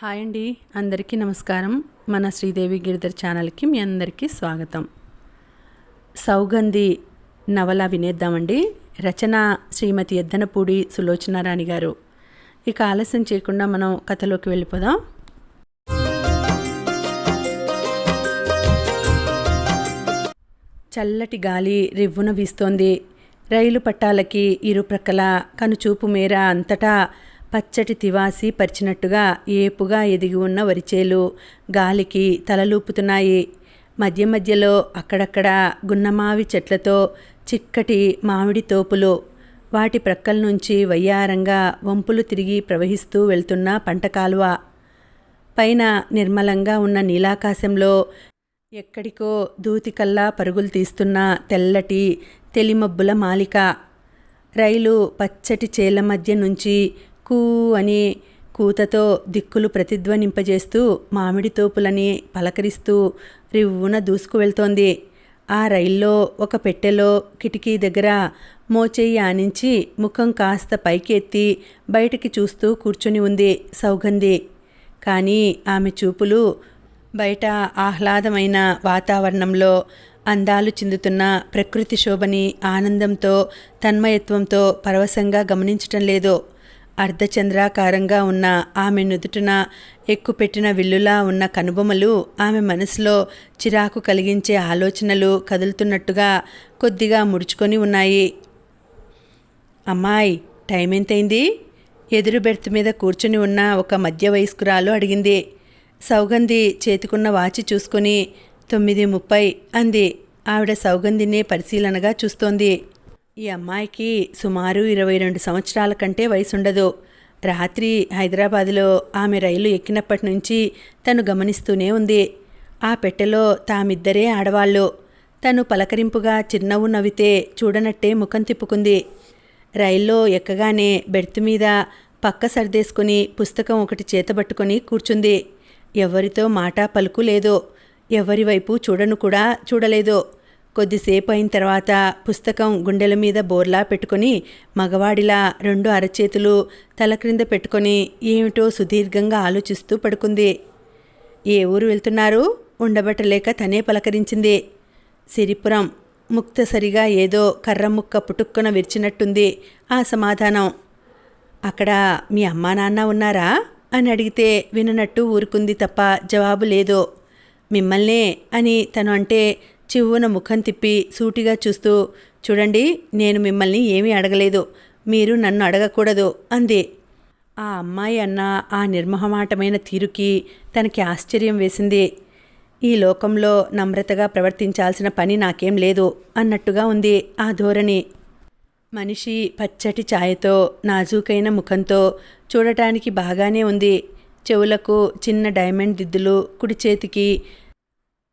Hi అండి. అందరికీ నమస్కారం. మన శ్రీదేవి గిరిధర్ ఛానల్కి మీ అందరికీ స్వాగతం. సౌగంధి నవల వినేద్దామండి. రచన శ్రీమతి ఎద్దనపూడి సులోచనారాణి గారు. ఇక ఆలస్యం చేయకుండా మనం కథలోకి వెళ్ళిపోదాం. చల్లటి గాలి రివ్వున వీస్తోంది. రైలు పట్టాలకి ఇరుప్రక్కల కనుచూపు మేర అంతటా పచ్చటి తివాసి పరిచినట్టుగా ఏపుగా ఎదిగి ఉన్న వరిచేలు గాలికి తలలూపుతున్నాయి. మధ్య మధ్యలో అక్కడక్కడ గున్నమావి చెట్లతో చిక్కటి మామిడి తోపులు వాటి ప్రక్కల నుంచి వయ్యారంగా వంపులు తిరిగి ప్రవహిస్తూ వెళ్తున్న పంట కాలువ. పైన నిర్మలంగా ఉన్న నీలాకాశంలో ఎక్కడికో దూతికల్లా పరుగులు తీస్తున్న తెల్లటి తెలిమబ్బుల మాలిక. రైలు పచ్చటి చేల మధ్య నుంచి కూ అని కూతతో దిక్కులు ప్రతిధ్వనింపజేస్తూ మామిడి తోపులని పలకరిస్తూ రివ్వున దూసుకు వెళ్తోంది. ఆ రైల్లో ఒక పెట్టెలో కిటికీ దగ్గర మోచేయి ఆనించి ముఖం కాస్త పైకి ఎత్తి బయటికి చూస్తూ కూర్చుని ఉంది సౌగంధి. కానీ ఆమె చూపులు బయట ఆహ్లాదమైన వాతావరణంలో అందాలు చిందుతున్న ప్రకృతి శోభని ఆనందంతో తన్మయత్వంతో పరవశంగా గమనించటం లేదు. అర్ధచంద్రాకారంగా ఉన్న ఆమె నుదుటిన ఎక్కుపెట్టిన విల్లులా ఉన్న కనుబొమలు ఆమె మనసులో చిరాకు కలిగించే ఆలోచనలు కదులుతున్నట్టుగా కొద్దిగా ముడుచుకొని ఉన్నాయి. అమ్మాయి టైం ఎంతైంది ఎదురు బెర్త్ మీద కూర్చుని ఉన్న ఒక మధ్య వయస్కురాలు అడిగింది. సౌగంధి చేతికున్న వాచి చూసుకుని తొమ్మిది ముప్పై అంది. ఆవిడ సౌగంధిని పరిశీలనగా చూస్తోంది. ఈ అమ్మాయికి సుమారు ఇరవై రెండు సంవత్సరాల కంటే వయసుండదు. రాత్రి హైదరాబాదులో ఆమె రైలు ఎక్కినప్పటి నుంచి తను గమనిస్తూనే ఉంది. ఆ పెట్టెలో తామిద్దరే ఆడవాళ్ళు. తను పలకరింపుగా చిరునవ్వు నవ్వితే చూడనట్టే ముఖం తిప్పుకుంది. రైల్లో ఎక్కగానే బెర్త్ మీద పక్క సర్దేసుకుని పుస్తకం ఒకటి చేతబట్టుకొని కూర్చుంది. ఎవరితో మాట పలుకు లేదు. ఎవరి వైపు చూడను కూడా చూడలేదు. కొద్దిసేపు అయిన తర్వాత పుస్తకం గుండెల మీద బోర్లా పెట్టుకొని మగవాడిలా రెండు అరచేతులు తల క్రింద పెట్టుకొని ఏమిటో సుదీర్ఘంగా ఆలోచిస్తూ పడుకుంది. ఏ ఊరు వెళ్తున్నారు? ఉండబట్టలేక తనే పలకరించింది. సిరిపురం. ముక్తసరిగా ఏదో కర్ర ముక్క పుటుక్కున విరిచినట్టుంది ఆ సమాధానం. అక్కడ మీ అమ్మా నాన్న ఉన్నారా? అని అడిగితే విననట్టు ఊరుకుంది తప్ప జవాబు లేదు. మిమ్మల్నే అని తను అంటే చివ్వున ముఖం తిప్పి సూటిగా చూస్తూ చూడండి నేను మిమ్మల్ని ఏమీ అడగలేదు. మీరు నన్ను అడగకూడదు అంది. ఆ అమ్మాయి అన్న ఆ నిర్మహమాటమైన తీరుకి తనకి ఆశ్చర్యం వేసింది. ఈ లోకంలో నమ్రతగా ప్రవర్తించాల్సిన పని నాకేం లేదు అన్నట్టుగా ఉంది ఆ ధోరణి. మనిషి పచ్చటి ఛాయతో నాజూకైన ముఖంతో చూడటానికి బాగానే ఉంది. చెవులకు చిన్న డైమండ్ దిద్దులు కుడి చేతికి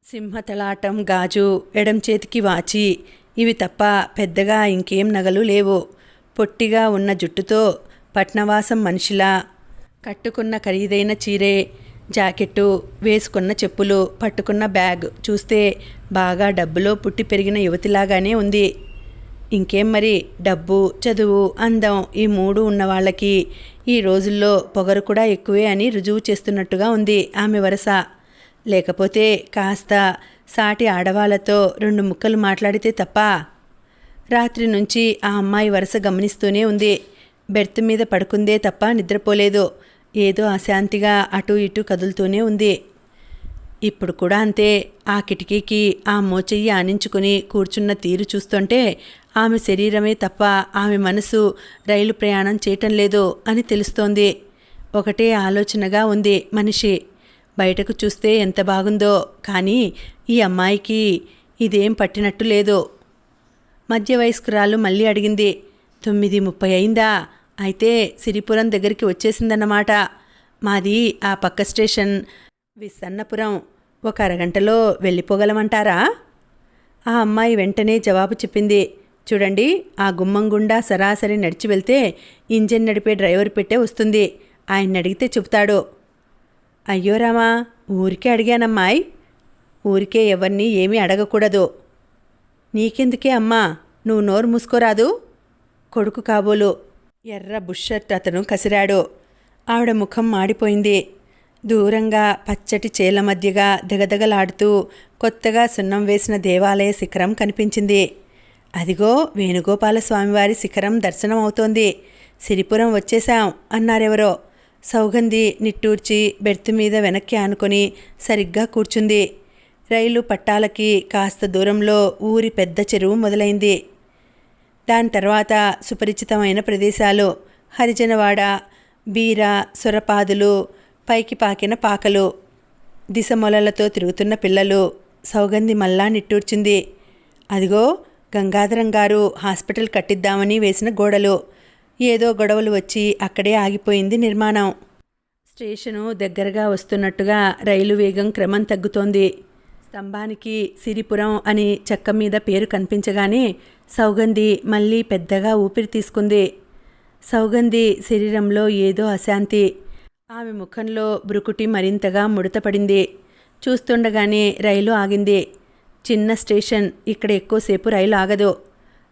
సింహతలాటం గాజు ఎడం చేతికి వాచి. ఇవి తప్ప పెద్దగా ఇంకేం నగలు లేవు. పొట్టిగా ఉన్న జుట్టుతో పట్నవాసం మనిషిలా కట్టుకున్న ఖరీదైన చీరే జాకెట్టు వేసుకున్న చెప్పులు పట్టుకున్న బ్యాగ్ చూస్తే బాగా డబ్బులో పుట్టి పెరిగిన యువతిలాగానే ఉంది. ఇంకేం మరి? డబ్బు చదువు అందం ఈ మూడు ఉన్న వాళ్ళకి ఈ రోజుల్లో పొగరు కూడా ఎక్కువే అని రుజువు చేస్తున్నట్టుగా ఉంది ఆమె వరస. లేకపోతే కాస్త సాటి ఆడవాళ్ళతో రెండు ముక్కలు మాట్లాడితే తప్ప? రాత్రి నుంచి ఆ అమ్మాయి వరుస గమనిస్తూనే ఉంది. బెర్త్ మీద పడుకుందే తప్ప నిద్రపోలేదు. ఏదో అశాంతిగా అటు ఇటు కదులుతూనే ఉంది. ఇప్పుడు కూడా అంతే. ఆ కిటికీకి ఆ మోచెయ్యి ఆనించుకుని కూర్చున్న తీరు చూస్తుంటే ఆమె శరీరమే తప్ప ఆమె మనసు రైలు ప్రయాణం చేయటం లేదు అని తెలుస్తోంది. ఒకటే ఆలోచనగా ఉంది మనిషి. బయటకు చూస్తే ఎంత బాగుందో. కానీ ఈ అమ్మాయికి ఇదేం పట్టినట్టు లేదు. మధ్య వయస్కురాలు మళ్ళీ అడిగింది తొమ్మిది ముప్పై అయిందా? అయితే సిరిపురం దగ్గరికి వచ్చేసిందన్నమాట. మాది ఆ పక్క స్టేషన్ విసన్నపురం. ఒక అరగంటలో వెళ్ళిపోగలమంటారా? ఆ అమ్మాయి వెంటనే జవాబు చెప్పింది చూడండి ఆ గుమ్మం గుండా సరాసరి నడిచి వెళ్తే ఇంజిన్ నడిపే డ్రైవర్ పెట్టే వస్తుంది. ఆయన అడిగితే చెబుతాడు. అయ్యో రామా ఊరికే అడిగానమ్మాయి ఊరికే ఎవరిని ఏమీ అడగకూడదు. నీకెందుకే అమ్మా నువ్వు నోరు మూసుకోరాదు? కొడుకు కాబోలు. ఎర్ర బుషర్ట్ అతను కసిరాడు. ఆవిడ ముఖం మాడిపోయింది. దూరంగా పచ్చటి చేల మధ్యగా దిగదగలాడుతూ కొత్తగా సున్నం వేసిన దేవాలయ శిఖరం కనిపించింది. అదిగో వేణుగోపాల స్వామివారి శిఖరం దర్శనం అవుతోంది సిరిపురం వచ్చేశాం అన్నారెవరో. సౌగంధి నిట్టూర్చి బెర్త్ మీద వెనక్కి ఆనుకొని సరిగ్గా కూర్చుంది. రైలు పట్టాలకి కాస్త దూరంలో ఊరి పెద్ద చెరువు మొదలైంది. దాని తర్వాత సుపరిచితమైన ప్రదేశాలు హరిజనవాడ బీర సొరపాదులు పైకి పాకిన పాకలు దిశమొలలతో తిరుగుతున్న పిల్లలు సౌగంధి మళ్ళా నిట్టూర్చింది. అదిగో గంగాధరం గారు హాస్పిటల్ కట్టిద్దామని వేసిన గోడలు. ఏదో గొడవలు వచ్చి అక్కడే ఆగిపోయింది నిర్మాణం. స్టేషను దగ్గరగా వస్తున్నట్టుగా రైలు వేగం క్రమం తగ్గుతోంది. స్తంభానికి సిరిపురం అని చెక్క మీద పేరు కనిపించగానే సౌగంధి మళ్ళీ పెద్దగా ఊపిరి తీసుకుంది. సౌగంధి శరీరంలో ఏదో అశాంతి. ఆమె ముఖంలో బ్రుకుటి మరింతగా ముడతపడింది. చూస్తుండగానే రైలు ఆగింది. చిన్న స్టేషన్ ఇక్కడ ఎక్కువసేపు రైలు ఆగదు.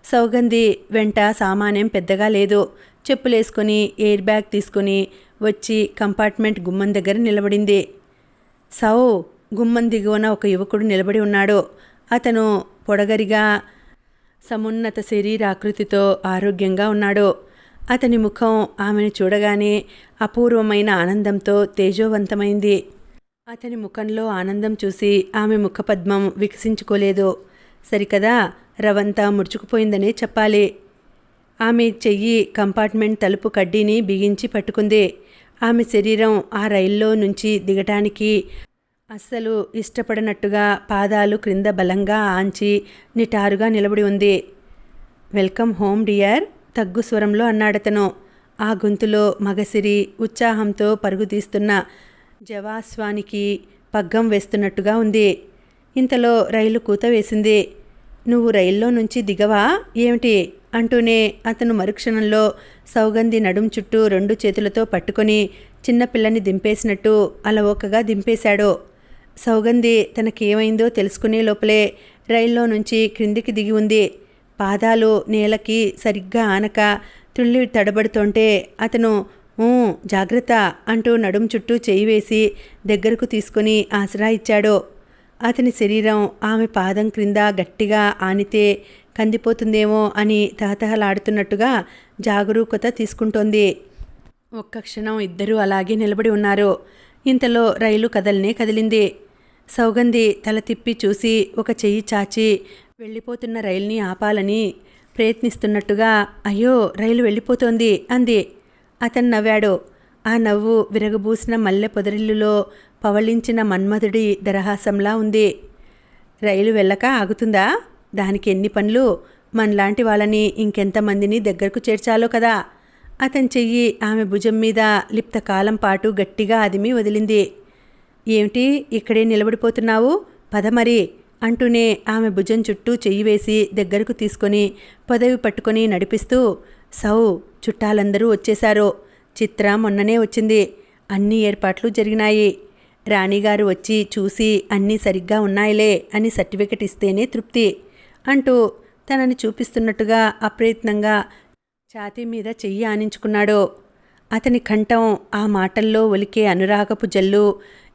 సౌగంధి వెంట సామాన్యం పెద్దగా లేదు. చెప్పులేసుకొని ఎయిర్ బ్యాగ్ తీసుకుని వచ్చి కంపార్ట్మెంట్ గుమ్మం దగ్గర నిలబడింది. సౌ గుమ్మం దిగువన ఒక యువకుడు నిలబడి ఉన్నాడు. అతను పొడగరిగా సమున్నత శరీరాకృతితో ఆరోగ్యంగా ఉన్నాడు. అతని ముఖం ఆమెను చూడగానే అపూర్వమైన ఆనందంతో తేజోవంతమైంది. అతని ముఖంలో ఆనందం చూసి ఆమె ముఖపద్మం వికసించుకోలేదు. సరికదా రవంతా ముడుచుకుపోయిందనే చెప్పాలి. ఆమె చెయ్యి కంపార్ట్మెంట్ తలుపు కడ్డీని బిగించి పట్టుకుంది. ఆమె శరీరం ఆ రైల్లో నుంచి దిగటానికి అస్సలు ఇష్టపడనట్టుగా పాదాలు క్రింద బలంగా ఆంచి నిటారుగా నిలబడి ఉంది. వెల్కమ్ హోమ్ డియర్ తగ్గు స్వరంలో అన్నాడతను ఆ గొంతులో మగసిరి ఉత్సాహంతో పరుగుతీస్తున్న జవాస్వానికి పగ్గం వేస్తున్నట్టుగా ఉంది. ఇంతలో రైలు కూత వేసింది. నువ్వు రైల్లో నుంచి దిగవా? ఏమిటి? అంటూనే అతను మరుక్షణంలో సౌగంధి నడుం చుట్టూ రెండు చేతులతో పట్టుకొని చిన్నపిల్లని దింపేసినట్టు అలవోకగా దింపేశాడు. సౌగంధి తనకేమైందో తెలుసుకునే లోపలే రైల్లో నుంచి క్రిందికి దిగి ఉంది. పాదాలు నేలకి సరిగ్గా ఆనక తుళ్ళి తడబడుతుంటే అతను "ఊ, జాగ్రత్త అంటూ నడుం చుట్టూ చేయి వేసి దగ్గరకు తీసుకుని ఆసరా ఇచ్చాడు. అతని శరీరం ఆమె పాదం క్రింద గట్టిగా ఆనితే కందిపోతుందేమో అని తహతహలాడుతున్నట్టుగా జాగరూకత తీసుకుంటోంది. ఒక్క క్షణం ఇద్దరూ అలాగే నిలబడి ఉన్నారు. ఇంతలో రైలు కదలనే కదిలింది. సౌగంధి తల తిప్పి చూసి ఒక చెయ్యి చాచి వెళ్ళిపోతున్న రైల్ని ఆపాలని ప్రయత్నిస్తున్నట్టుగా అయ్యో రైలు వెళ్ళిపోతోంది అంది. అతను నవ్వాడు. ఆ నవ్వు విరగబూసిన మల్లె పొదరిల్లులో పవళించిన మన్మధుడి దరహాసంలా ఉంది. రైలు వెళ్ళక ఆగుతుందా? దానికి ఎన్ని పనులు? మనలాంటి వాళ్ళని ఇంకెంతమందిని దగ్గరకు చేర్చాలో కదా? అతని చెయ్యి ఆమె భుజం మీద లిప్త కాలం పాటు గట్టిగా అదిమి వదిలింది. ఏమిటి ఇక్కడే నిలబడిపోతున్నావు? పద మరి అంటూనే ఆమె భుజం చుట్టూ చెయ్యి వేసి దగ్గరకు తీసుకొని పదవి పట్టుకొని నడిపిస్తూ సౌ చుట్టాలందరూ వచ్చేశారు. చిత్ర మొన్ననే వచ్చింది. అన్ని ఏర్పాట్లు జరిగినాయి. రాణిగారు వచ్చి చూసి అన్నీ సరిగ్గా ఉన్నాయిలే అని సర్టిఫికెట్ ఇస్తేనే తృప్తి అంటూ తనని చూపిస్తున్నట్టుగా అప్రయత్నంగా ఛాతీ మీద చెయ్యి ఆనించుకున్నాడు. అతని కంఠం ఆ మాటల్లో ఒలికే అనురాగపు జల్లు.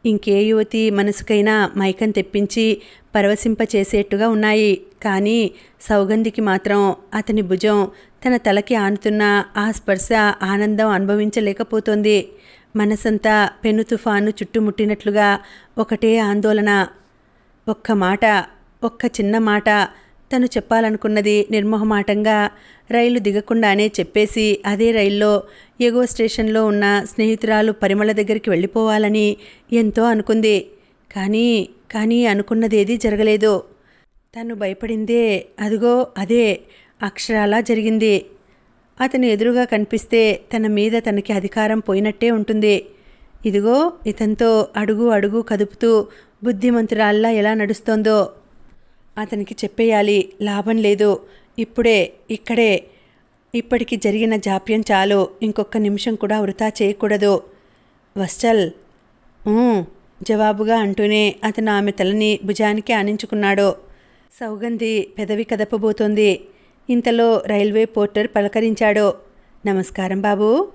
ఇంకే యువతి మనసుకైనా మైకం తెప్పించి పరవశింపచేసేట్టుగా ఉన్నాయి. కానీ సౌగంధికి మాత్రం అతని భుజం తన తలకి ఆనుతున్న ఆ స్పర్శ ఆనందం అనుభవించలేకపోతుంది. మనసంతా పెను తుఫాను చుట్టుముట్టినట్లుగా ఒకటే ఆందోళన. ఒక్క మాట ఒక్క చిన్న మాట తను చెప్పాలనుకున్నది నిర్మోహమాటంగా రైలు దిగకుండానే చెప్పేసి అదే రైల్లో ఎగువ స్టేషన్లో ఉన్న స్నేహితురాలు పరిమళ దగ్గరికి వెళ్ళిపోవాలని ఎంతో అనుకుంది. కానీ కానీ అనుకున్నదేదీ జరగలేదు. తను భయపడిందే అదిగో అదే అక్షరాలా జరిగింది. అతను ఎదురుగా కనిపిస్తే తన మీద తనకి అధికారం పోయినట్టే ఉంటుంది. ఇదిగో ఇతంతో అడుగు అడుగు కదుపుతూ బుద్ధిమంతురాల్లా ఎలా నడుస్తోందో. అతనికి చెప్పేయాలి లాభం లేదు. ఇప్పుడే ఇక్కడే. ఇప్పటికి జరిగిన జాప్యం చాలు. ఇంకొక నిమిషం కూడా వృధా చేయకూడదు. వస్చల్ జవాబుగా అంటూనే అతను ఆమె తలని భుజానికి ఆనించుకున్నాడు. సౌగంధి పెదవి కదపబోతోంది. ఇంతలో రైల్వే పోర్టర్ పలకరించాడో నమస్కారం బాబు.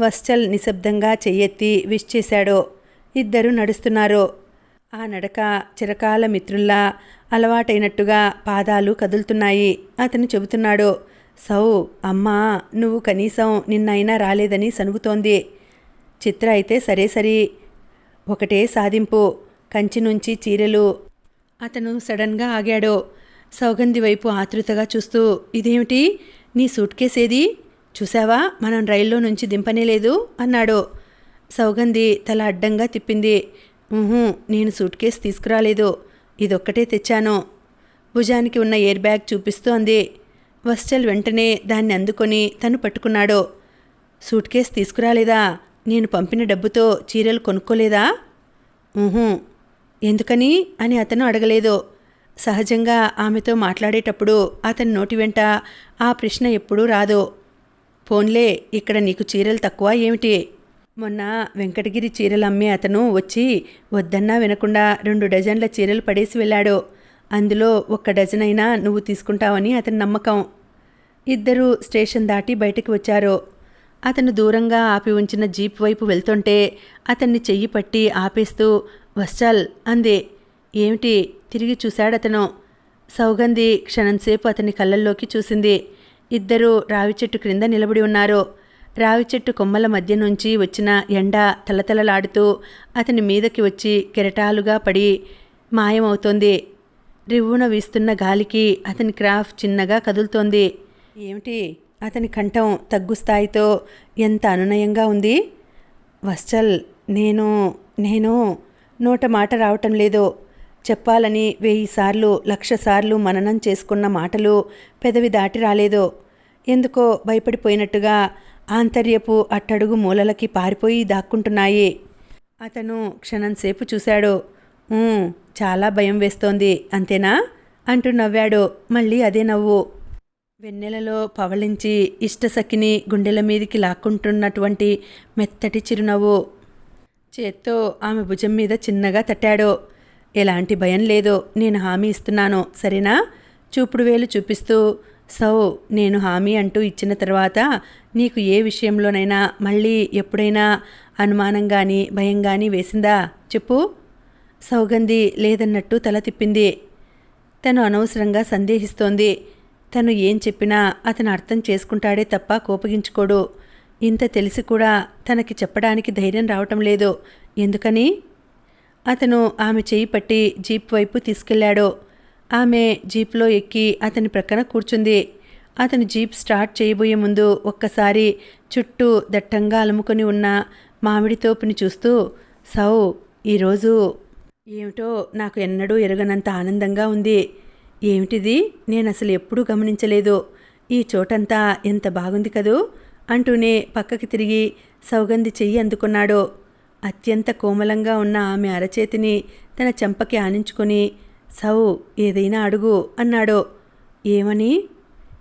వస్చల్ నిశ్శబ్దంగా చెయ్యెత్తి విష్ చేశాడో ఇద్దరు నడుస్తున్నారు. ఆ నడక చిరకాల మిత్రుల్లా అలవాటైనట్టుగా పాదాలు కదులుతున్నాయి. అతను చెబుతున్నాడు సౌ అమ్మా నువ్వు కనీసం నిన్నైనా రాలేదని సనుగుతోంది చిత్ర అయితే సరే సరి. ఒకటే సాధింపు కంచి నుంచి చీరలు. అతను సడన్గా ఆగాడు సౌగంధి వైపు ఆతృతగా చూస్తూ ఇదేమిటి? నీ సూట్ కేసేది ఏది? చూసావా మనం రైల్లో నుంచి దింపనే లేదు అన్నాడు. సౌగంధి తల అడ్డంగా తిప్పింది. నేను సూట్ కేస్ తీసుకురాలేదు. ఇదొక్కటే తెచ్చాను. భుజానికి ఉన్న ఎయిర్ బ్యాగ్ చూపిస్తూ అంది. వస్టల్ వెంటనే దాన్ని అందుకొని తను పట్టుకున్నాడు. సూట్ కేస్ తీసుకురాలేదా? నేను పంపిన డబ్బుతో చీరలు కొనుక్కోలేదా? ఊహు ఎందుకని? అని అతను అడగలేదు. సహజంగా ఆమెతో మాట్లాడేటప్పుడు అతని నోటి వెంట ఆ ప్రశ్న ఎప్పుడూ రాదు. పోన్లే ఇక్కడ నీకు చీరలు తక్కువ ఏమిటి? మొన్న వెంకటగిరి చీరలు అమ్మే అతను వచ్చి వద్దన్నా వినకుండా రెండు డజన్ల చీరలు పడేసి వెళ్ళాడు. అందులో ఒక్క డజన్ అయినా నువ్వు తీసుకుంటావని అతని నమ్మకం. ఇద్దరూ స్టేషన్ దాటి బయటకు వచ్చారు. అతను దూరంగా ఆపి ఉంచిన జీప్ వైపు వెళ్తుంటే అతన్ని చెయ్యి పట్టి ఆపేస్తూ వస్చాల్ అందే ఏమిటి? తిరిగి చూశాడతను. సౌగంధి క్షణంసేపు అతని కళ్ళల్లోకి చూసింది. ఇద్దరూ రావి చెట్టు క్రింద నిలబడి ఉన్నారు. రావి చెట్టు కొమ్మల మధ్య నుంచి వచ్చిన ఎండ తలతలలాడుతూ అతని మీదకి వచ్చి కెరటాలుగా పడి మాయమవుతోంది. రివ్వున వీస్తున్న గాలికి అతని క్రాఫ్ చిన్నగా కదులుతోంది. ఏమిటి? అతని కంఠం తగ్గు స్థాయితో ఎంత అనునయంగా ఉంది? వత్సల్ నేను నేను నోట మాట రావటం లేదు. చెప్పాలని వెయ్యి సార్లు మననం చేసుకున్న మాటలు పెదవి దాటి రాలేదు? ఎందుకో భయపడిపోయినట్టుగా ఆంతర్యపు అట్టడుగు మూలలకి పారిపోయి దాక్కుంటున్నాయి. అతను క్షణంసేపు చూశాడు. చాలా భయం వేస్తోంది అంతేనా? అంటూ నవ్వాడు. మళ్ళీ అదే నవ్వు. వెన్నెలలో పవళించి ఇష్టసఖిని గుండెల మీదికి లాక్కుంటున్నటువంటి మెత్తటి చిరునవ్వు చేత్తో ఆమె భుజం మీద చిన్నగా తట్టాడు. ఎలాంటి భయం లేదు నేను హామీ ఇస్తున్నాను సరేనా? చూపుడు వేలు చూపిస్తూ సౌ నేను హామీ అంటూ ఇచ్చిన తర్వాత నీకు ఏ విషయంలోనైనా మళ్ళీ ఎప్పుడైనా అనుమానం కానీ భయం కానీ వేసిందా? చెప్పు. సౌగంధి లేదన్నట్టు తల తిప్పింది. తను అనవసరంగా సందేహిస్తోంది. తను ఏం చెప్పినా అతను అర్థం చేసుకుంటాడే తప్ప కోపగించుకోడు. ఇంత తెలిసి కూడా తనకి చెప్పడానికి ధైర్యం రావటం లేదు. ఎందుకని? అతను ఆమె చేయి పట్టి జీప్ వైపు తీసుకెళ్ళాడు ఆమె జీప్లో ఎక్కి అతని ప్రక్కన కూర్చుంది. అతను జీప్ స్టార్ట్ చేయబోయే ముందు ఒక్కసారి చుట్టూ దట్టంగా అలుముకొని ఉన్న మామిడి తోపుని చూస్తూ సౌ ఈరోజు ఏమిటో నాకు ఎన్నడూ ఎరగనంత ఆనందంగా ఉంది. ఏమిటిది? నేను అసలు ఎప్పుడూ గమనించలేదు. ఈ చోటంతా ఎంత బాగుంది కదూ? అంటూనే పక్కకి తిరిగి సౌగంధి చెయ్యి అందుకున్నాడు. అత్యంత కోమలంగా ఉన్న ఆమె అరచేతిని తన చెంపకి ఆనించుకొని సౌ ఏదైనా అడుగు అన్నాడు. ఏమని?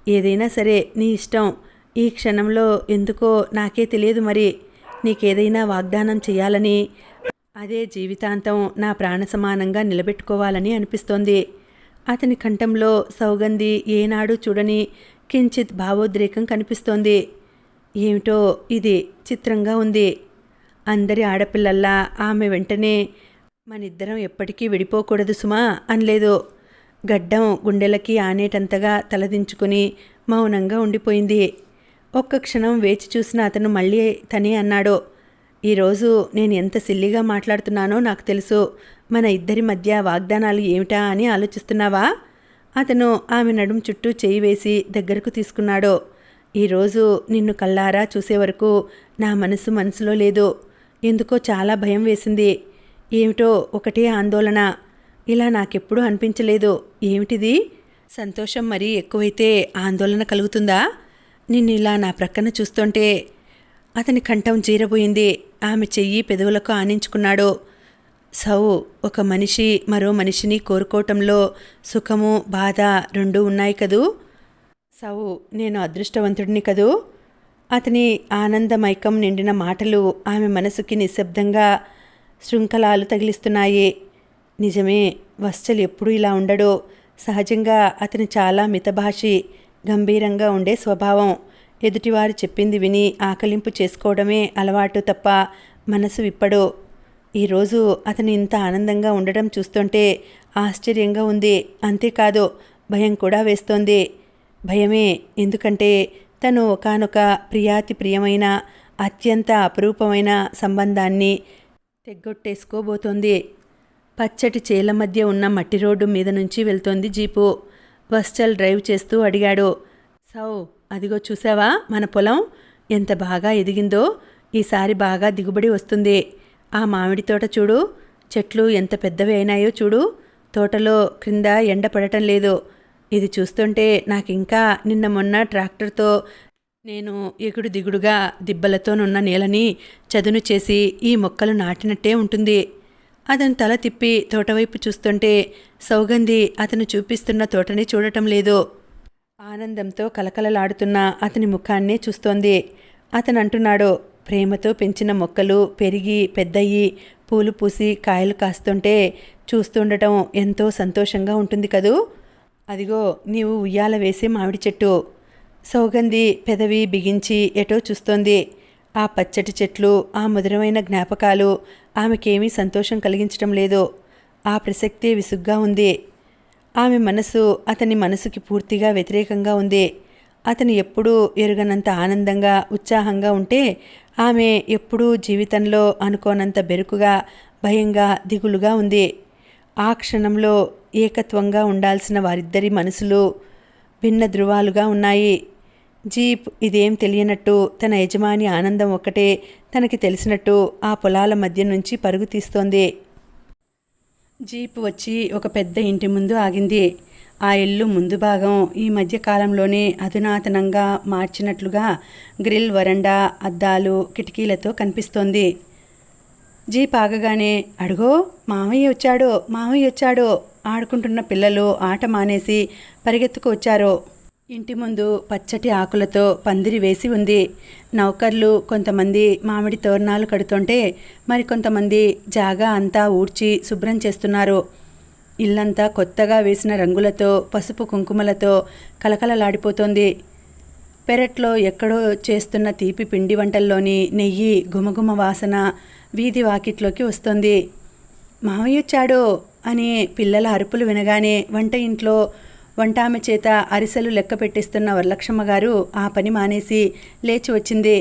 ఏదైనా సరే నీ ఇష్టం. ఈ క్షణంలో ఎందుకో నాకే తెలియదు మరి. నీకేదైనా వాగ్దానం చేయాలని అదే జీవితాంతం నా ప్రాణ సమానంగా నిలబెట్టుకోవాలని అనిపిస్తోంది. అతని కంఠంలో సౌగంధి ఏనాడు చూడని కించిత్ భావోద్రేకం కనిపిస్తోంది. ఏమిటో ఇది చిత్రంగా ఉంది. అందరి ఆడపిల్లల్లా ఆమె వెంటనే మనిద్దరం ఎప్పటికీ విడిపోకూడదు సుమా అనలేదు. గడ్డం గుండెలకి ఆనేటంతగా తలదించుకుని మౌనంగా ఉండిపోయింది. ఒక్క క్షణం వేచి చూసిన అతను మళ్ళీ తనే అన్నాడు ఈరోజు నేను ఎంత సిల్లిగా మాట్లాడుతున్నానో నాకు తెలుసు. మన ఇద్దరి మధ్య వాగ్దానాలు ఏమిటా అని ఆలోచిస్తున్నావా? అతను ఆమె నడుం చుట్టూ చేయి వేసి దగ్గరకు తీసుకున్నాడు. ఈరోజు నిన్ను కళ్ళారా చూసే వరకు నా మనసు మనసులో లేదు. ఎందుకో చాలా భయం వేసింది. ఏమిటో ఒకటే ఆందోళన. ఇలా నాకెప్పుడూ అనిపించలేదు. ఏమిటిది? సంతోషం మరీ ఎక్కువైతే ఆందోళన కలుగుతుందా? నిన్ను ఇలా నా ప్రక్కన చూస్తుంటే అతని కంఠం జీరబోయింది. ఆమె చెయ్యి పెదవులకు ఆనించుకున్నాడు. సౌ ఒక మనిషి మరో మనిషిని కోరుకోవటంలో సుఖము బాధ రెండూ ఉన్నాయి కదూ? సౌ నేను అదృష్టవంతుడిని కదూ? అతని ఆనందమైకం నిండిన మాటలు ఆమె మనసుకి నిశ్శబ్దంగా శృంఖలాలు తగిలిస్తున్నాయి. నిజమే వశ్చల్ ఎప్పుడూ ఇలా ఉండడో? సహజంగా అతని చాలా మితభాషి గంభీరంగా ఉండే స్వభావం ఎదుటివారు చెప్పింది విని ఆకలింపు చేసుకోవడమే అలవాటు తప్ప మనసు విప్పడు. ఈరోజు అతను ఇంత ఆనందంగా ఉండడం చూస్తుంటే ఆశ్చర్యంగా ఉంది. అంతేకాదు భయం కూడా వేస్తోంది. భయమే ఎందుకంటే తను ఒకానొక ప్రియాతి ప్రియమైన అత్యంత అపురూపమైన సంబంధాన్ని తెగ్గొట్టేసుకోబోతోంది. పచ్చటి చేల మధ్య ఉన్న మట్టి రోడ్డు మీద నుంచి వెళ్తోంది జీపు. వస్టల్ డ్రైవ్ చేస్తూ అడిగాడు. సౌ అదిగో చూసావా మన పొలం? ఎంత బాగా ఎదిగిందో. ఈసారి బాగా దిగుబడి వస్తుంది. ఆ మామిడి తోట చూడు. చెట్లు ఎంత పెద్దవి అయినాయో చూడు. తోటలో క్రింద ఎండ పడటం లేదు. ఇది చూస్తుంటే నాకు ఇంకా నిన్న మొన్న ట్రాక్టర్తో నేను ఎగుడు దిగుడుగా దిబ్బలతోనున్న నేలని చదును చేసి ఈ మొక్కలు నాటినట్టే ఉంటుంది. అతను తల తిప్పి తోటవైపు చూస్తుంటే సౌగంధి అతను చూపిస్తున్న తోటని చూడటం లేదు. ఆనందంతో కలకలలాడుతున్న అతని ముఖాన్నే చూస్తోంది. అతను అంటున్నాడు ప్రేమతో పెంచిన మొక్కలు పెరిగి పెద్దయి పూలు పూసి కాయలు కాస్తుంటే చూస్తుండటం ఎంతో సంతోషంగా ఉంటుంది కదూ? అదిగో నీవు ఉయ్యాల వేసే మామిడి చెట్టు. సౌగంధి పెదవి బిగించి ఎటో చూస్తోంది. ఆ పచ్చటి చెట్లు ఆ మధురమైన జ్ఞాపకాలు ఆమెకేమీ సంతోషం కలిగించడం లేదు. ఆ ప్రసక్తే విసుగ్గా ఉంది. ఆమె మనసు అతని మనసుకి పూర్తిగా వ్యతిరేకంగా ఉంది. అతను ఎప్పుడూ ఎరుగనంత ఆనందంగా ఉత్సాహంగా ఉంటే ఆమె ఎప్పుడూ జీవితంలో అనుకోనంత బెరుకుగా భయంగా దిగులుగా ఉంది. ఆ క్షణంలో ఏకత్వంగా ఉండాల్సిన వారిద్దరి మనసులు భిన్న ధృవాలుగా ఉన్నాయి. జీప్ ఇదేం తెలియనట్టు తన యజమాని ఆనందం ఒక్కటే తనకి తెలిసినట్టు ఆ పొలాల మధ్య నుంచి పరుగు తీస్తోంది. జీప్ వచ్చి ఒక పెద్ద ఇంటి ముందు ఆగింది. ఆ ఇల్లు ముందు భాగం ఈ మధ్య కాలంలోనే అధునాతనంగా మార్చినట్లుగా గ్రిల్ వరండా అద్దాలు కిటికీలతో కనిపిస్తోంది. జీప్ ఆగగానే అడుగో మామయ్య వచ్చాడు మామయ్య వచ్చాడు ఆడుకుంటున్న పిల్లలు ఆట మానేసి పరిగెత్తుకు వచ్చారు ఇంటి ముందు పచ్చటి ఆకులతో పందిరి వేసి ఉంది. నౌకర్లు కొంతమంది మామిడి తోరణాలు కడుతుంటే మరికొంతమంది జాగా అంతా ఊడ్చి శుభ్రం చేస్తున్నారు. ఇల్లంతా కొత్తగా వేసిన రంగులతో పసుపు కుంకుమలతో కలకలలాడిపోతోంది పెరట్లో ఎక్కడో చేస్తున్న తీపి పిండి వంటల్లోని నెయ్యి గుమగుమ వాసన వీధి వాకిట్లోకి వస్తుంది. మామయ్యొచ్చాడు అని పిల్లల అరుపులు వినగానే వంట ఇంట్లో వంటామె చేత అరిసెలు లెక్క పెట్టిస్తున్న వరలక్ష్మ గారు ఆ పని మానేసి లేచి వచ్చింది.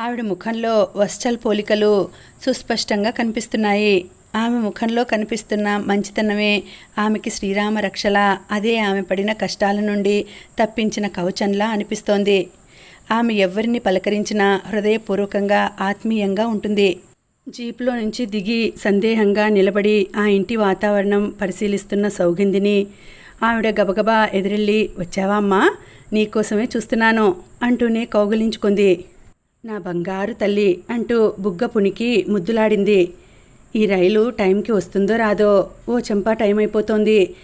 ఆవిడ ముఖంలో వశ్చల్ పోలికలు సుస్పష్టంగా కనిపిస్తున్నాయి. ఆమె ముఖంలో కనిపిస్తున్న మంచితనమే ఆమెకి శ్రీరామ రక్షల. అదే ఆమె పడిన కష్టాల నుండి తప్పించిన కవచంలా అనిపిస్తోంది. ఆమె ఎవరిని పలకరించినా హృదయపూర్వకంగా ఆత్మీయంగా ఉంటుంది. జీపులో నుంచి దిగి సందేహంగా నిలబడి ఆ ఇంటి వాతావరణం పరిశీలిస్తున్న సౌగంధిని ఆవిడ గబగబా ఎదురెళ్ళి వచ్చావా అమ్మా? నీకోసమే చూస్తున్నాను అంటూనే కౌగిలించుకుంది. నా బంగారు తల్లి అంటూ బుగ్గ పునికి ముద్దులాడింది. ఈ రైలు టైంకి వస్తుందో రాదో ఓ చెంపా టైం అయిపోతోంది.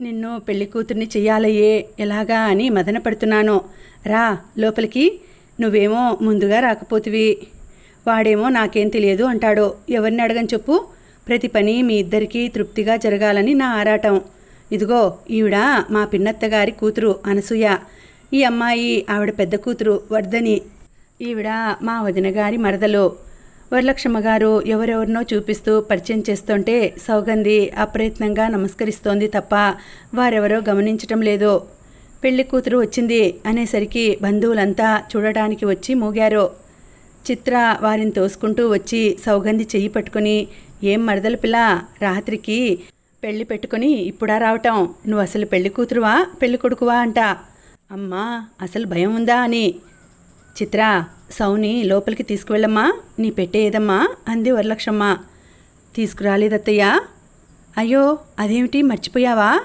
నిన్ను పెళ్ళి కూతుర్ని చెయ్యాలయ్యే ఎలాగా అని మదన పడుతున్నాను. రా లోపలికి. నువ్వేమో ముందుగా రాకపోతివి. వాడేమో నాకేం తెలియదు అంటాడు. ఎవరిని అడగని చెప్పు. ప్రతి పని మీ ఇద్దరికీ తృప్తిగా జరగాలని నా ఆరాటం. ఇదిగో ఈవిడ మా పిన్నత్తగారి కూతురు అనసూయ. ఈ అమ్మాయి ఆవిడ పెద్ద కూతురు వర్ధని ఈవిడ మా వదిన గారి మరదలో. వరలక్ష్మ గారు ఎవరెవరినో చూపిస్తూ పరిచయం చేస్తుంటే సౌగంధి అప్రయత్నంగా నమస్కరిస్తోంది తప్ప వారెవరో గమనించటం లేదు. పెళ్ళి కూతురు వచ్చింది అనేసరికి బంధువులంతా చూడటానికి వచ్చి మూగారు. చిత్ర వారిని తోసుకుంటూ వచ్చి సౌగంధి చెయ్యి పట్టుకుని ఏం మరదలు పిల్ల రాత్రికి పెళ్ళి పెట్టుకుని ఇప్పుడా రావటం? నువ్వు అసలు పెళ్ళి కూతురువా పెళ్ళి కొడుకువా అంట. అమ్మా అసలు భయం ఉందా అని చిత్ర సౌని లోపలికి తీసుకువెళ్ళమ్మా. నీ పెట్టే ఏదమ్మా? అంది వరలక్ష్మ తీసుకురాలేదత్తయ్య. అయ్యో అదేమిటి? మర్చిపోయావా?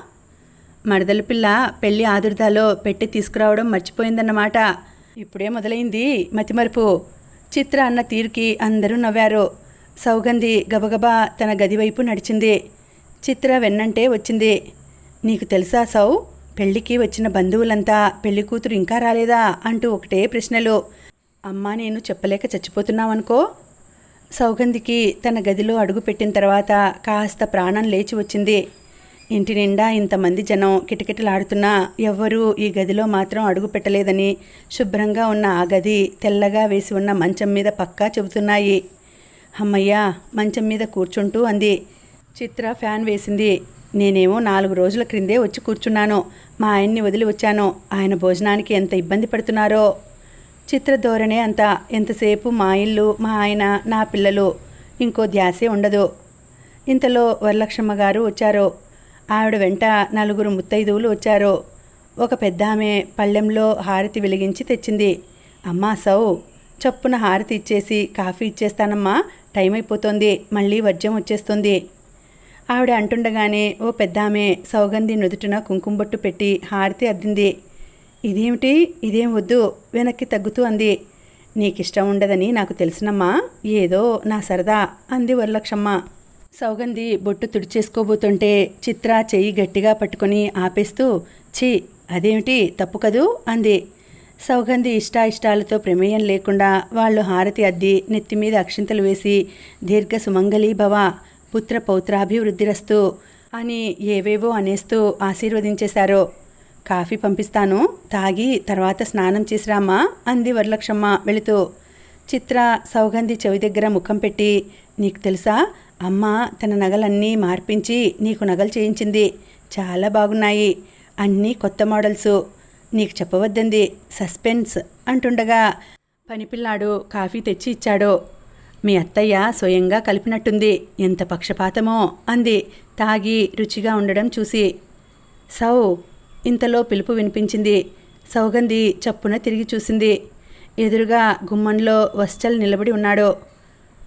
మరదల పిల్ల పెళ్ళి ఆదుర్దాలో పెట్టి తీసుకురావడం మర్చిపోయిందన్నమాట. ఇప్పుడే మొదలైంది. మతిమరుపు. చిత్ర అన్న తీరుకి అందరూ నవ్వారు. సౌగంధి గబగబా తన గది వైపు నడిచింది. చిత్ర వెన్నంటే వచ్చింది. నీకు తెలుసా సౌ? పెళ్ళికి వచ్చిన బంధువులంతా పెళ్ళి కూతురు ఇంకా రాలేదా అంటూ ఒకటే ప్రశ్నలు అమ్మా నేను చెప్పలేక చచ్చిపోతున్నావనుకో? సౌగంధికి తన గదిలో అడుగు పెట్టిన తర్వాత కాస్త ప్రాణం లేచి వచ్చింది. ఇంటి నిండా ఇంతమంది జనం కిటకిటలాడుతున్నా ఎవ్వరూ ఈ గదిలో మాత్రం అడుగు పెట్టలేదని శుభ్రంగా ఉన్న ఆ గది తెల్లగా వేసి ఉన్న మంచం మీద పక్కా చెబుతున్నాయి. అమ్మయ్యా మంచం మీద కూర్చుంటూ అంది. చిత్ర ఫ్యాన్ వేసింది. నేనేమో నాలుగు రోజుల క్రిందే వచ్చి కూర్చున్నాను. మా ఆయన్ని వదిలి వచ్చాను. ఆయన భోజనానికి ఎంత ఇబ్బంది పడుతున్నారో. చిత్ర ధోరణే అంత. ఎంతసేపు మా ఇల్లు మా ఆయన నా పిల్లలు. ఇంకో ధ్యాసే ఉండదు. ఇంతలో వరలక్ష్మ గారు వచ్చారు. ఆవిడ వెంట నలుగురు ముత్తైదువులు వచ్చారు. ఒక పెద్ద ఆమె పళ్ళెంలో హారతి వెలిగించి తెచ్చింది. అమ్మా సౌ చప్పున హారతి ఇచ్చేసి కాఫీ ఇచ్చేస్తానమ్మా. టైం అయిపోతుంది మళ్ళీ వర్జం వచ్చేస్తుంది. ఆవిడ అంటుండగానే ఓ పెద్ద ఆమె సౌగంధి నుదుటిన కుంకుమ బొట్టు పెట్టి హారతి అద్దింది. ఇదేమిటి? ఇదేం వద్దు? వెనక్కి తగ్గుతూ అంది. నీకిష్టం ఉండదని నాకు తెలిసినమ్మా. ఏదో నా సరదా అంది వరలక్షమ్మ సౌగంధి బొట్టు తుడిచేసుకోబోతుంటే చిత్ర చెయ్యి గట్టిగా పట్టుకొని ఆపేస్తూ ఛీ అదేమిటి? తప్పు కదూ? అంది. సౌగంధి ఇష్టాయిష్టాలతో ప్రమేయం లేకుండా వాళ్ళు హారతి అద్ది నెత్తి మీద అక్షింతలు వేసి దీర్ఘ సుమంగళీ భవ పుత్ర పౌత్రాభివృద్ధిరస్తు అని ఏవేవో అనేస్తూ ఆశీర్వదించేశారు. కాఫీ పంపిస్తాను తాగి తర్వాత స్నానం చేసిరామా అంది వరలక్షమ్మ వెళుతూ. చిత్ర సౌగంధి చెవి దగ్గర ముఖం పెట్టి నీకు తెలుసా అమ్మ తన నగలన్నీ మార్పించి నీకు నగలు చేయించింది. చాలా బాగున్నాయి అన్నీ కొత్త మోడల్సు. నీకు చెప్పవద్దంది సస్పెన్స్ అంటుండగా పనిపిల్లాడు కాఫీ తెచ్చి ఇచ్చాడు. మీ అత్తయ్య స్వయంగా కలిపినట్టుంది. ఎంత పక్షపాతమో అంది. తాగి రుచిగా ఉండడం చూసి. సౌ ఇంతలో పిలుపు వినిపించింది. సౌగంధి చప్పున తిరిగి చూసింది. ఎదురుగా గుమ్మంలో వశ్చల్ నిలబడి ఉన్నాడు.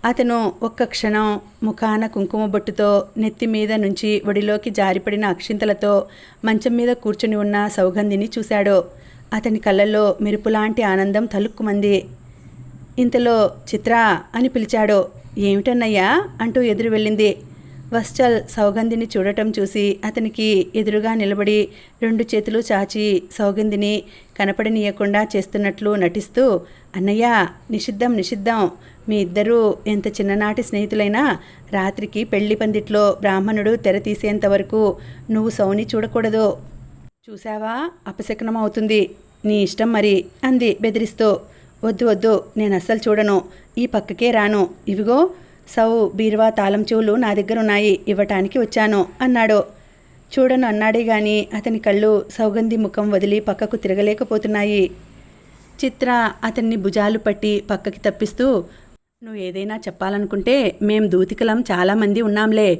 అతను ఒక్క క్షణం ముఖాన కుంకుమ బొట్టుతో నెత్తి మీద నుంచి ఒడిలోకి జారిపడిన అక్షింతలతో మంచం మీద కూర్చుని ఉన్న సౌగంధిని చూశాడు. అతని కళ్ళల్లో మెరుపులాంటి ఆనందం తలుక్కుమంది. ఇంతలో చిత్ర అని పిలిచాడు ఏమిటన్నయ్యా? అంటూ ఎదురు వెళ్ళింది. వశ్చల్ సౌగంధిని చూడటం చూసి అతనికి ఎదురుగా నిలబడి రెండు చేతులు చాచి సౌగంధిని కనపడనీయకుండా చేస్తున్నట్లు నటిస్తూ అన్నయ్య నిషిద్ధం నిషిద్ధం. మీ ఇద్దరూ ఎంత చిన్ననాటి స్నేహితులైనా రాత్రికి పెళ్ళి పందిట్లో బ్రాహ్మణుడు తెర తీసేంత వరకు నువ్వు సౌని చూడకూడదు. చూసావా అపశకనం అవుతుంది. నీ ఇష్టం మరి అంది బెదిరిస్తూ. వద్దు వద్దు నేను అస్సలు చూడను. ఈ పక్కకే రాను. ఇవిగో సౌ బీరువా తాళం చెవులు నా దగ్గర ఉన్నాయి ఇవ్వటానికి వచ్చాను అన్నాడు. చూడను అన్నాడే గాని అతని కళ్ళు సౌగంధి ముఖం వదిలి పక్కకు తిరగలేకపోతున్నాయి. చిత్ర అతన్ని భుజాలు పట్టి పక్కకి తప్పిస్తూ నువ్వు ఏదైనా చెప్పాలనుకుంటే మేం దూతికలం చాలామంది ఉన్నాంలే.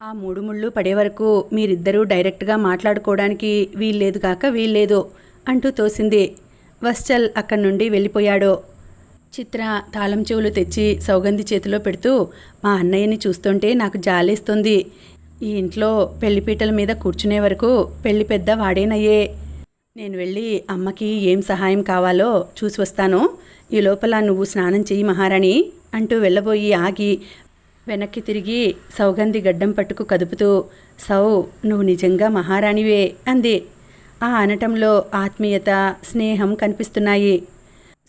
ఆ మూడు ముళ్ళు పడే వరకు మీరిద్దరూ డైరెక్ట్గా మాట్లాడుకోవడానికి వీల్లేదు కాక వీల్లేదు అంటూ తోసింది. వశ్చల్ అక్కడి నుండి వెళ్ళిపోయాడో. చిత్ర తాళం చెవులు తెచ్చి సౌగంధి చేతిలో పెడుతూ మా అన్నయ్యని చూస్తుంటే నాకు జాలేస్తుంది. ఈ ఇంట్లో పెళ్ళిపీటల మీద కూర్చునే వరకు పెళ్ళి పెద్ద వాడేనయ్యే. నేను వెళ్ళి అమ్మకి ఏం సహాయం కావాలో చూసి వస్తాను. ఈ లోపల నువ్వు స్నానం చెయ్యి మహారాణి అంటూ వెళ్ళబోయి ఆగి వెనక్కి తిరిగి సౌగంధి గడ్డం పట్టుకు కదుపుతూ సౌ నువ్వు నిజంగా మహారాణివే అంది. ఆ అనటంలో ఆత్మీయత స్నేహం కనిపిస్తున్నాయి.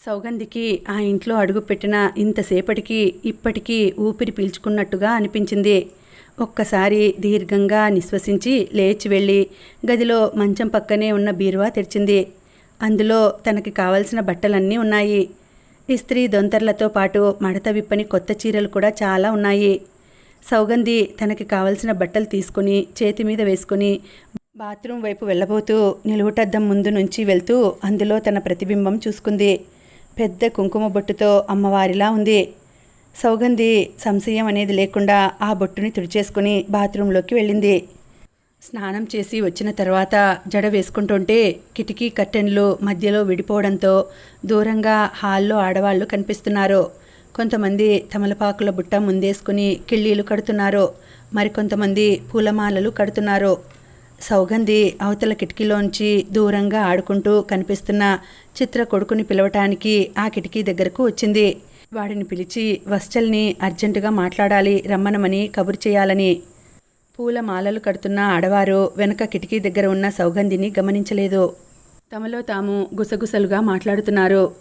సౌగంధికి ఆ ఇంట్లో అడుగుపెట్టిన ఇంతసేపటికి ఇప్పటికీ ఊపిరి పీల్చుకున్నట్టుగా అనిపించింది. ఒక్కసారి దీర్ఘంగా నిశ్వసించి లేచి వెళ్ళి గదిలో మంచం పక్కనే ఉన్న బీరువా తెరిచింది. అందులో తనకి కావలసిన బట్టలన్నీ ఉన్నాయి. ఇస్త్రీ దొంతర్లతో పాటు మడత విప్పని కొత్త చీరలు కూడా చాలా ఉన్నాయి. సౌగంధి తనకి కావలసిన బట్టలు తీసుకుని చేతి మీద వేసుకుని బాత్రూం వైపు వెళ్ళబోతూ నిలువుటద్దం ముందు నుంచి వెళ్తూ అందులో తన ప్రతిబింబం చూసుకుంది. పెద్ద కుంకుమ బొట్టుతో అమ్మవారిలా ఉంది. సౌగంధి సంశయం అనేది లేకుండా ఆ బొట్టుని తుడిచేసుకుని బాత్రూంలోకి వెళ్ళింది. స్నానం చేసి వచ్చిన తర్వాత జడ వేసుకుంటుంటే కిటికీ కర్టెన్లు మధ్యలో విడిపోవడంతో దూరంగా హాల్లో ఆడవాళ్ళు కనిపిస్తున్నారు. కొంతమంది తమలపాకుల బుట్ట ముందేసుకుని కిళ్ళీలు కడుతున్నారు. మరికొంతమంది పూలమాలలు కడుతున్నారు. సౌగంధి అవతల కిటికీలోంచి దూరంగా ఆడుకుంటూ కనిపిస్తున్న చిత్ర కొడుకుని పిలవటానికి ఆ కిటికీ దగ్గరకు వచ్చింది. వాడిని పిలిచి వశ్చల్ని అర్జెంటుగా మాట్లాడాలి రమ్మనమని కబురు చేయాలని. పూల మాలలు కడుతున్న ఆడవారు వెనక కిటికీ దగ్గర ఉన్న సౌగంధిని గమనించలేదు. తమలో తాము గుసగుసలుగా మాట్లాడుతున్నారు.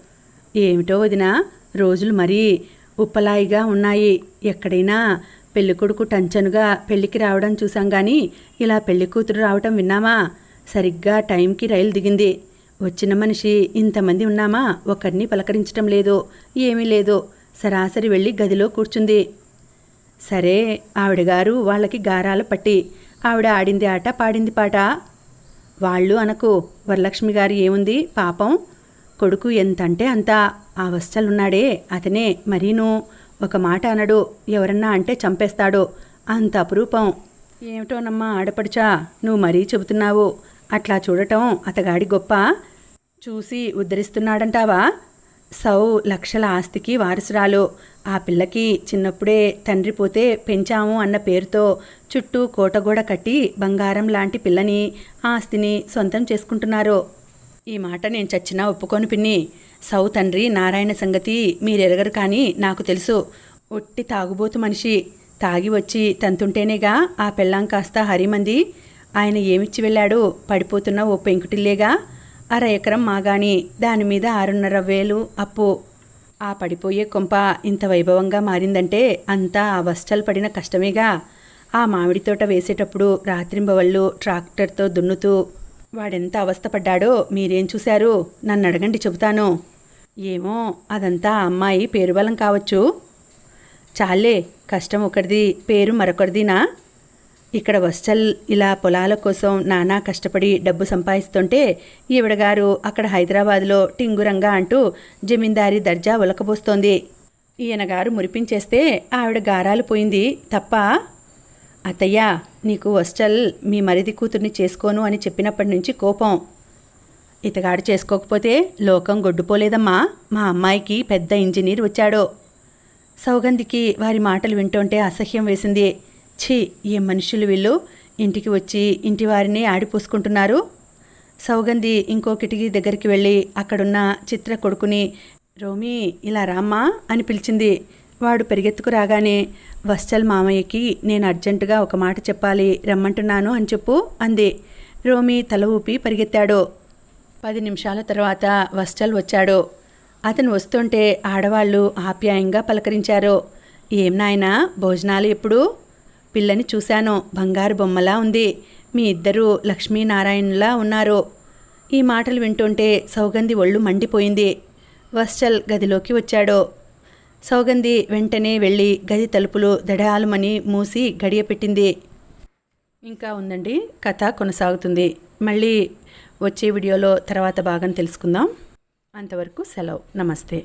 ఏమిటో వదినా రోజులు మరీ ఉప్పలాయిగా ఉన్నాయి. ఎక్కడైనా పెళ్ళికొడుకు టంచనుగా పెళ్ళికి రావడం చూసాం కానీ ఇలా పెళ్ళి కూతురు రావటం విన్నామా? సరిగ్గా టైంకి రైలు దిగింది. వచ్చిన మనిషి ఇంతమంది ఉన్నామా? ఒకరిని పలకరించటం లేదు? ఏమీ లేదు? సరాసరి వెళ్ళి గదిలో కూర్చుంది. సరే ఆవిడగారు వాళ్ళకి గారాల పట్టి ఆవిడ ఆడింది ఆట పాడింది పాట. వాళ్ళు అనకు. వరలక్ష్మి గారు ఏముంది? పాపం. కొడుకు ఎంతంటే అంత. ఆ వస్తలున్నాడే అతనే మరీను. ఒక మాట అనడు ఎవరన్నా అంటే చంపేస్తాడు. అంత అపురూపం. ఏమిటోనమ్మా ఆడపడుచా నువ్వు మరీ చెబుతున్నావు. అట్లా చూడటం అతగాడి గొప్ప. చూసి ఉద్ధరిస్తున్నాడంటావా? సౌ లక్షల ఆస్తికి వారసురాలు. ఆ పిల్లకి చిన్నప్పుడే తండ్రి పోతే పెంచాము అన్న పేరుతో చుట్టూ కోటగోడ కట్టి బంగారం లాంటి పిల్లని ఆస్తిని సొంతం చేసుకుంటున్నారు. ఈ మాట నేను చచ్చినా ఒప్పుకోను పిన్ని. సౌ తండ్రి నారాయణ సంగతి మీరెరగరు కానీ నాకు తెలుసు. ఒట్టి తాగుబోతు మనిషి. తాగి వచ్చి తంతుంటేనేగా ఆ పెళ్ళాం కాస్త హరిమంది. ఆయన ఏమిచ్చి వెళ్ళాడు? పడిపోతున్న ఓ పెంకుటిల్లేగా. అర ఎకరం మాగాని. దాని మీద ఆరున్నర వేలు అప్పు. ఆ పడిపోయే కొంప ఇంత వైభవంగా మారిందంటే అంతా ఆ వస్త్రాలు పడిన కష్టమేగా. ఆ మామిడి తోట వేసేటప్పుడు రాత్రింబవళ్ళు ట్రాక్టర్తో దున్నుతూ వాడెంత అవస్థపడ్డాడో మీరేం చూశారు? నన్ను అడగండి చెబుతాను. ఏమో అదంతా అమ్మాయి పేరుబలం కావచ్చు. చాలే కష్టం ఒకరిది పేరు మరొకరిదినా ఇక్కడ వస్టల్ ఇలా పొలాల కోసం నానా కష్టపడి డబ్బు సంపాదిస్తుంటే ఈవిడగారు అక్కడ హైదరాబాద్లో టింగురంగా అంటూ జమీందారీ దర్జా ఉలకబోస్తోంది. ఈయనగారు మురిపించేస్తే ఆవిడ గారాలు పోయింది తప్ప? అతయ్య నీకు వస్టల్ మీ మరిది కూతుర్ని చేసుకోను అని చెప్పినప్పటి నుంచి కోపం. ఇతగాడు చేసుకోకపోతే లోకం గొడ్డుపోలేదమ్మా. మా అమ్మాయికి పెద్ద ఇంజనీర్ వచ్చాడు. సౌగంధికి వారి మాటలు వింటుంటే అసహ్యం వేసింది. ఛీ ఏ మనుషులు వీళ్ళు? ఇంటికి వచ్చి ఇంటి వారిని ఆడిపోసుకుంటున్నారు. సౌగంధి ఇంకో కిటికీ దగ్గరికి వెళ్ళి అక్కడున్న చిత్ర కొడుకుని రోమి ఇలా రామ్మా? అని పిలిచింది. వాడు పెరిగెత్తుకు రాగానే వత్సల్ మామయ్యకి నేను అర్జెంటుగా ఒక మాట చెప్పాలి రమ్మంటున్నాను అని చెప్పు అంది. రోమి తల ఊపి పరిగెత్తాడు. పది నిమిషాల తర్వాత వస్టల్ వచ్చాడు. అతను వస్తుంటే ఆడవాళ్ళు ఆప్యాయంగా పలకరించారు. ఏం నాయనా భోజనాలు ఎప్పుడు? పిల్లని చూశాను బంగారు బొమ్మలా ఉంది. మీ ఇద్దరు లక్ష్మీనారాయణలా ఉన్నారు. ఈ మాటలు వింటుంటే సౌగంధి ఒళ్ళు మండిపోయింది. వస్టల్ గదిలోకి వచ్చాడు. సౌగంధి వెంటనే వెళ్ళి గది తలుపులు దడాలుమని మూసి గడియపెట్టింది. ఇంకా ఉందండి. కథ కొనసాగుతుంది. మళ్ళీ వచ్చే వీడియోలో తర్వాత భాగం తెలుసుకుందాం. అంతవరకు సెలవు. నమస్తే.